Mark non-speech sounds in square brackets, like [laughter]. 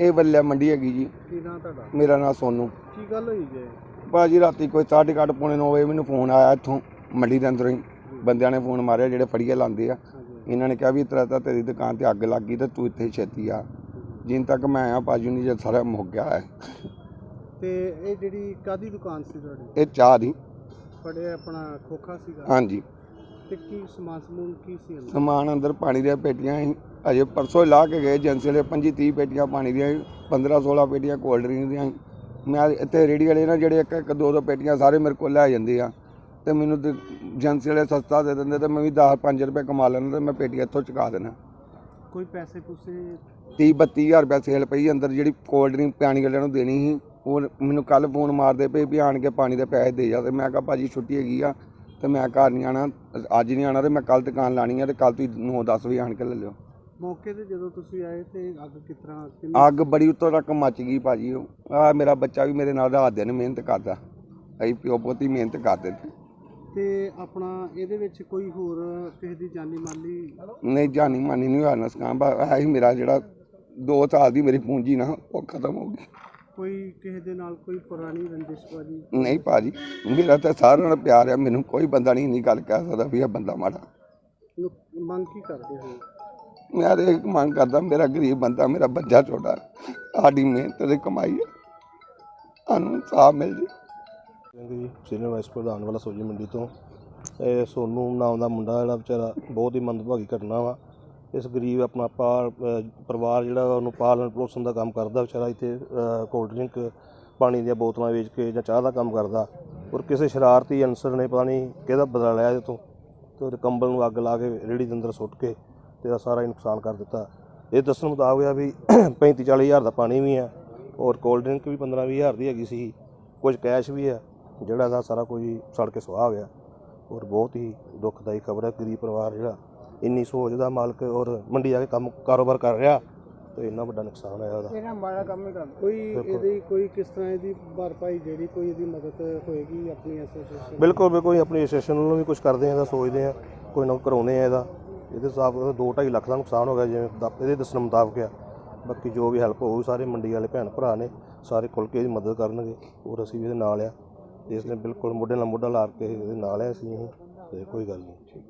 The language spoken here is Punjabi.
ਇਹ ਬੱਲਿਆ ਮੰਡੀ ਹੈਗੀ ਜੀ। ਕੀ ਨਾਂ ਤੁਹਾਡਾ? ਮੇਰਾ ਨਾਮ ਸੋਨੂ। ਕੀ ਗੱਲ ਹੋਈ ਜੇ? ਭਾਜੀ ਰਾਤੀ ਕੋਈ 8:30 ਪੌਣੇ 9 ਵਜੇ ਮੈਨੂੰ ਫੋਨ ਆਇਆ ਇੱਥੋਂ ਮੰਡੀ ਦੇ ਅੰਦਰੋਂ ਹੀ। ਬੰਦਿਆਂ ਨੇ ਫੋਨ ਮਾਰਿਆ ਜਿਹੜੇ ਫੜੀਏ ਲਾਉਂਦੇ ਆ। ਇਹਨਾਂ ਨੇ ਕਿਹਾ ਵੀ ਤੇਰਾ ਤਾਂ ਤੇਰੀ ਦੁਕਾਨ ਤੇ ਅੱਗ ਲੱਗ ਗਈ ਤੇ ਤੂੰ ਇੱਥੇ ਛੇਤੀ ਆ। ਜਿੰਨ ਤੱਕ ਮੈਂ ਆਇਆ ਭਾਜੀ ਨਹੀਂ ਜਦ ਸਾਰਾ ਮੁੱਕ ਗਿਆ ਹੈ। ਤੇ ਇਹ ਜਿਹੜੀ ਕਾਦੀ ਦੁਕਾਨ ਸੀ ਤੁਹਾਡੀ? ਇਹ ਚਾਹ ਦੀ। ਤੁਹਾਡੇ ਆਪਣਾ ਖੋਖਾ ਸੀਗਾ? ਹਾਂਜੀ। ਤੇ ਕੀ ਸਮਾਨ ਸਮੂਨ ਕੀ ਸੀ ਅੰਦਰ? ਸਮਾਨ ਅੰਦਰ ਪਾਣੀ ਦੀਆਂ ਪੇਟੀਆਂ ਸੀ। ਅਜੇ ਪਰਸੋਂ ਲਾ ਕੇ ਗਏ ਏਜੰਸੀ ਵਾਲੇ 25 30 ਪੇਟੀਆਂ ਪਾਣੀ ਦੀਆਂ ਸੀ, 15 16 ਪੇਟੀਆਂ ਕੋਲਡ ਡਰਿੰਕ ਦੀਆਂ ਸੀ। ਮੈਂ ਇੱਥੇ ਰੇੜੀ ਵਾਲੇ ਨਾ ਜਿਹੜੇ ਇੱਕ ਇੱਕ ਦੋ ਦੋ ਪੇਟੀਆਂ ਸਾਰੇ ਮੇਰੇ ਕੋਲ ਲੈ ਜਾਂਦੇ ਆ। ਤੇ ਮੈਨੂੰ ਤੇ ਏਜੰਸੀ ਵਾਲੇ ਸਸਤਾ ਦੇ ਦਿੰਦੇ ਤੇ ਮੈਂ ਵੀ 10 5 ਰੁਪਏ ਕਮਾ ਲੈਣਾ ਤੇ ਮੈਂ ਪੇਟੀਆਂ ਇੱਥੋਂ ਚੁਕਾ ਦੇਣਾ ਕੋਈ ਪੈਸੇ ਪੂਸੇ 30 32000 ਰੁਪਏ ਸੇਲ ਪਈ ਅੰਦਰ ਜਿਹੜੀ ਕੋਲਡ ਡਰਿੰਕ ਪਾਣੀ ਵਾਲਿਆਂ ਨੂੰ ਦੇਣੀ ਸੀ। ਉਹ ਮੈਨੂੰ ਕੱਲ ਫੋਨ ਮਾਰਦੇ ਪਏ ਵੀ ਆਣ ਕੇ ਪਾਣੀ ਦੇ ਪੈਸੇ ਦੇ ਜਾ। ਤੇ ਮੈਂ ਕਿਹਾ ਭਾਜੀ ਛੁੱਟੀ ਹੈਗੀ ਆ ਤੇ ਮੈਂ ਘਰ ਨਹੀਂ ਆਣਾ ਅੱਜ ਨਹੀਂ ਆਣਾ ਤੇ ਮੈਂ ਕੱਲ ਦੁਕਾਨ ਲਾਣੀ ਆ ਤੇ ਕੱਲ ਤੁਸੀਂ 9 10 ਵਜੇ ਆਣ ਕੇ ਲੈ ਲਿਓ। ਮੌਕੇ ਤੇ ਜਦੋਂ ਤੁਸੀਂ ਆਏ ਤੇ ਅੱਗ ਕਿਸ ਤਰ੍ਹਾਂ ਅੱਗ ਬੜੀ ਉੱਤੋਂ ਤੱਕ ਮੱਚ ਗਈ ਭਾਜੀ। ਆ ਮੇਰਾ ਬੱਚਾ ਵੀ ਮੇਰੇ ਨਾਲ ਰਾਤ ਦਿਨ ਮਿਹਨਤ ਕਰਦਾ। ਅਸੀਂ ਪਿਓ ਪੋਤੀ ਮਿਹਨਤ ਕਰਦੇ ਨੇ। ਤੇ ਆਪਣਾ ਇਹਦੇ ਵਿੱਚ ਕੋਈ ਹੋਰ ਕਿਸੇ ਦੀ ਜਾਨੀ ਮਾਲੀ ਨਹੀਂ ਜਾਨੀ ਮਾਨੀ ਨਹੀਂ ਹੋਇਆ ਨਸਕਾਂ ਬਾ ਹੈ ਮੇਰਾ ਜਿਹੜਾ 2 ਸਾਲ ਦੀ ਮੇਰੀ ਪੂੰਜੀ ਨਾ ਉਹ ਖਤਮ ਹੋ ਗਈ। ਕੋਈ ਕਿਸੇ ਦੇ ਨਾਲ ਕੋਈ ਪੁਰਾਣੀ ਰੰਜਿਸ਼ਬਾਜੀ ਨਹੀਂ ਭਾਜੀ ਮੇਰਾ ਤਾਂ ਸਾਰਿਆਂ ਨਾਲ ਪਿਆਰ ਆ ਮੈਨੂੰ ਕੋਈ ਬੰਦਾ ਨਹੀਂ ਇੰਨੀ ਗੱਲ ਕਹਿ ਸਕਦਾ ਵੀ ਇਹ ਬੰਦਾ ਮਾੜਾ। ਨੂੰ ਮੰਗ ਕੀ ਕਰਦੇ ਹੋ? ਮੈਂ ਤਾਂ ਇਹ ਮੰਗ ਕਰਦਾ ਮੇਰਾ ਗਰੀਬ ਬੰਦਾ ਮੇਰਾ ਬੱਚਾ ਛੋਟਾ ਸਾਡੀ ਮਿਹਨਤ ਦੀ ਕਮਾਈ ਹੈ ਸਾਨੂੰ ਇਨਸਾਫ ਮਿਲ ਜੇ। ਸਿੰਘ ਜੀ ਸੀਨੀਅਰ ਵਾਈਸ ਪ੍ਰਧਾਨ ਵਾਲਾ ਸੋਜੀ ਮੰਡੀ ਤੋਂ। ਇਹ ਸੋਨੂ ਨਾਮ ਦਾ ਮੁੰਡਾ ਜਿਹੜਾ ਵਿਚਾਰਾ ਬਹੁਤ ਹੀ ਮੰਦਭਾਗੀ ਘਟਨਾ ਵਾ। ਇਸ ਗਰੀਬ ਆਪਣਾ ਪਾ ਪਰਿਵਾਰ ਜਿਹੜਾ ਵਾ ਉਹਨੂੰ ਪਾਲਣ ਪੋਸ਼ਣ ਦਾ ਕੰਮ ਕਰਦਾ, ਵਿਚਾਰਾ ਇੱਥੇ ਕੋਲਡ ਡਰਿੰਕ ਪਾਣੀ ਦੀਆਂ ਬੋਤਲਾਂ ਵੇਚ ਕੇ ਜਾਂ ਚਾਹ ਦਾ ਕੰਮ ਕਰਦਾ। ਔਰ ਕਿਸੇ ਸ਼ਰਾਰਤੀ ਅਨਸਰ ਨੇ ਪਤਾ ਨਹੀਂ ਕਿਹਦਾ ਬਦਲਾ ਲਿਆ ਇਹਦੇ ਤੋਂ, ਤੇ ਉਹਦੇ ਕੰਬਲ ਨੂੰ ਅੱਗ ਲਾ ਕੇ ਰੇੜੀ ਦੇ ਅੰਦਰ ਸੁੱਟ ਕੇ ਤੇ ਇਹਦਾ ਸਾਰਾ ਹੀ ਨੁਕਸਾਨ ਕਰ ਦਿੱਤਾ। ਇਹ ਦੱਸਣ ਮੁਤਾਬਕ ਆ ਵੀ [clears throat] 35 40 ਹਜ਼ਾਰ ਦਾ ਪਾਣੀ ਵੀ ਆ, ਔਰ ਕੋਲਡ ਡਰਿੰਕ ਵੀ 15 20 ਹਜ਼ਾਰ ਦੀ ਹੈਗੀ ਸੀ। ਕੁਝ ਕੈਸ਼ ਵੀ ਆ, ਜਿਹੜਾ ਦਾ ਸਾਰਾ ਕੁਝ ਸੜ ਕੇ ਸੁਆਹ ਹੋ ਗਿਆ ਔਰ ਬਹੁਤ ਹੀ ਦੁਖਦਾਈ ਖਬਰ ਹੈ, ਗਰੀਬ ਪਰਿਵਾਰ ਜਿਹੜਾ ਇੰਨੀ ਸੋਚ ਦਾ ਮਾਲਕ ਔਰ ਮੰਡੀ ਜਾ ਕੇ ਕੰਮ ਕਾਰੋਬਾਰ ਕਰ ਰਿਹਾ ਤੇ ਇੰਨਾ ਵੱਡਾ ਨੁਕਸਾਨ ਆਇਆ ਉਹਦਾ। ਇਹਨਾਂ ਮਾੜਾ ਕੰਮ ਹੀ ਕਰਦਾ ਕੋਈ ਇਹਦੀ ਕੋਈ ਕਿਸ ਤਰ੍ਹਾਂ ਇਹਦੀ ਭਰਪਾਈ ਜਿਹੜੀ ਕੋਈ ਇਹਦੀ ਮਦਦ ਹੋਏਗੀ ਆਪਣੀ ਐਸੋਸੀਏਸ਼ਨ ਬਿਲਕੁਲ ਬਿਲਕੁਲ ਅਸੀਂ ਆਪਣੀ ਐਸੋਸੀਏਸ਼ਨ ਵੱਲੋਂ ਵੀ ਕੁਝ ਕਰਦੇ ਆ ਇਹਦਾ ਸੋਚਦੇ ਆ ਕੋਈ ਨਾ ਕਰਾਉਨੇ ਆ ਇਹਦਾ। ਇਹਦੇ ਹਿਸਾਬ ਨਾਲ 2.5 ਲੱਖ ਦਾ ਨੁਕਸਾਨ ਹੋ ਗਿਆ ਜਿਵੇਂ ਦਾ- ਇਹਦੇ ਦੱਸਣ ਮੁਤਾਬਕ ਆ। ਬਾਕੀ ਜੋ ਵੀ ਹੈਲਪ ਹੋਊ ਸਾਰੇ ਮੰਡੀ ਵਾਲੇ ਭੈਣ ਭਰਾ ਨੇ ਸਾਰੇ ਖੁੱਲ ਕੇ ਇਹਦੀ ਮਦਦ ਕਰਨਗੇ ਔਰ ਅਸੀਂ ਵੀ ਇਹਦੇ ਨਾਲ ਆ। ਇਸ ਲਈ ਬਿਲਕੁਲ ਮੋਢੇ ਨਾਲ ਮੋਢਾ ਲਾ ਕੇ ਇਹਦੇ ਨਾਲ ਆ ਅਸੀਂ ਤੇ ਕੋਈ ਗੱਲ ਨਹੀਂ।